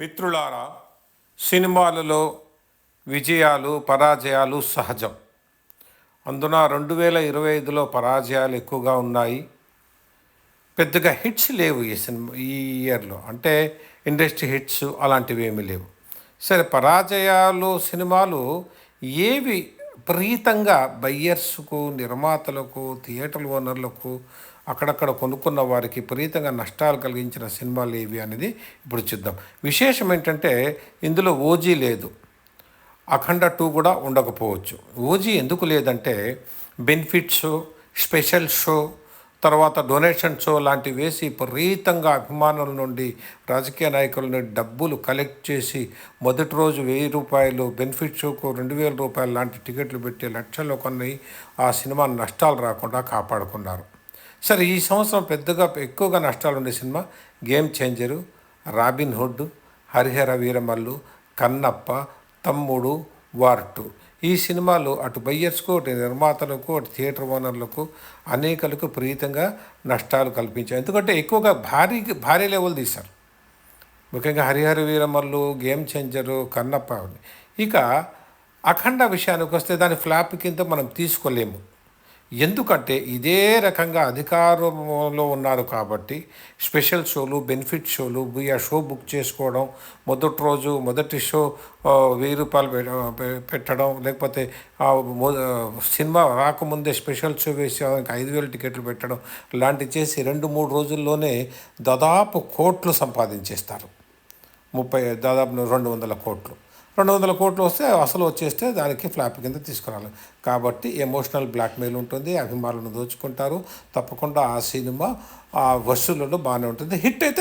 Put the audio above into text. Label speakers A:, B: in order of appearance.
A: మిత్రులారా సినిమాలలో విజయాలు పరాజయాలు సహజం. అందున రెండు వేల ఇరవై ఐదులో పరాజయాలు ఎక్కువగా ఉన్నాయి. పెద్దగా హిట్స్ లేవు ఈ సినిమా ఈ ఇయర్లో. అంటే ఇండస్ట్రీ హిట్స్ అలాంటివి ఏమీ లేవు. సరే పరాజయాలు సినిమాలు ఏవి విపరీతంగా బయ్యర్స్కు నిర్మాతలకు థియేటర్ ఓనర్లకు అక్కడక్కడ కొనుక్కున్న వారికి విపరీతంగా నష్టాలు కలిగించిన సినిమాలు ఏవి అనేది ఇప్పుడు చూద్దాం. విశేషం ఏంటంటే ఇందులో ఓజీ లేదు. అఖండ టూ కూడా ఉండకపోవచ్చు. ఓజీ ఎందుకు లేదంటే బెనిఫిట్ షో స్పెషల్ షో తర్వాత డొనేషన్ షో లాంటివి వేసి విపరీతంగా అభిమానుల నుండి రాజకీయ నాయకుల నుండి డబ్బులు కలెక్ట్ చేసి మొదటి రోజు వెయ్యి రూపాయలు బెనిఫిట్ షోకు రెండు వేల రూపాయలు లాంటి టికెట్లు పెట్టి లక్షల్లో కొన్ని ఆ సినిమా నష్టాలు రాకుండా కాపాడుకున్నారు. సరే ఈ సంవత్సరం పెద్దగా ఎక్కువగా నష్టాలు ఉండే cinema game changer Robin Hood Harihara Veeramallu Kannappa Thammudu war two ఈ సినిమాలు అటు బయ్యర్స్కు అటు నిర్మాతలకు అటు థియేటర్ ఓనర్లకు అనేకలకు ప్రీతంగా నష్టాలు కల్పించాయి. ఎందుకంటే ఎక్కువగా భారీ భారీ లెవెల్ తీశారు. ముఖ్యంగా హరిహర వీరమల్లు గేమ్ చేంజరు కన్నప్ప. ఇక అఖండ విషయానికి వస్తే దాని ఫ్లాప్ కింద మనం తీసుకోలేము. ఎందుకంటే ఇదే రకంగా అధికారంలో ఉన్నారు కాబట్టి స్పెషల్ షోలు బెనిఫిట్ షోలు ఆ షో బుక్ చేసుకోవడం మొదటి రోజు మొదటి షో వెయ్యి రూపాయలు పె- పెట్టడం లేకపోతే సినిమా రాకముందే స్పెషల్ షో వేసి ఐదు వేలు టికెట్లు పెట్టడం లాంటివి చేసి రెండు మూడు రోజుల్లోనే దాదాపు కోట్లు సంపాదించేస్తారు. ముప్పై దాదాపు రెండు వందల కోట్లు. రెండు వందల కోట్లు వస్తే అసలు వచ్చేస్తే దానికి ఫ్లాప్ కింద తీసుకురాలి. కాబట్టి ఎమోషనల్ బ్లాక్మెయిల్ ఉంటుంది అభిమానులను దోచుకుంటారు. తప్పకుండా ఆ సినిమా ఆ వసూళ్ళలో బాగానే ఉంటుంది. హిట్ అయితే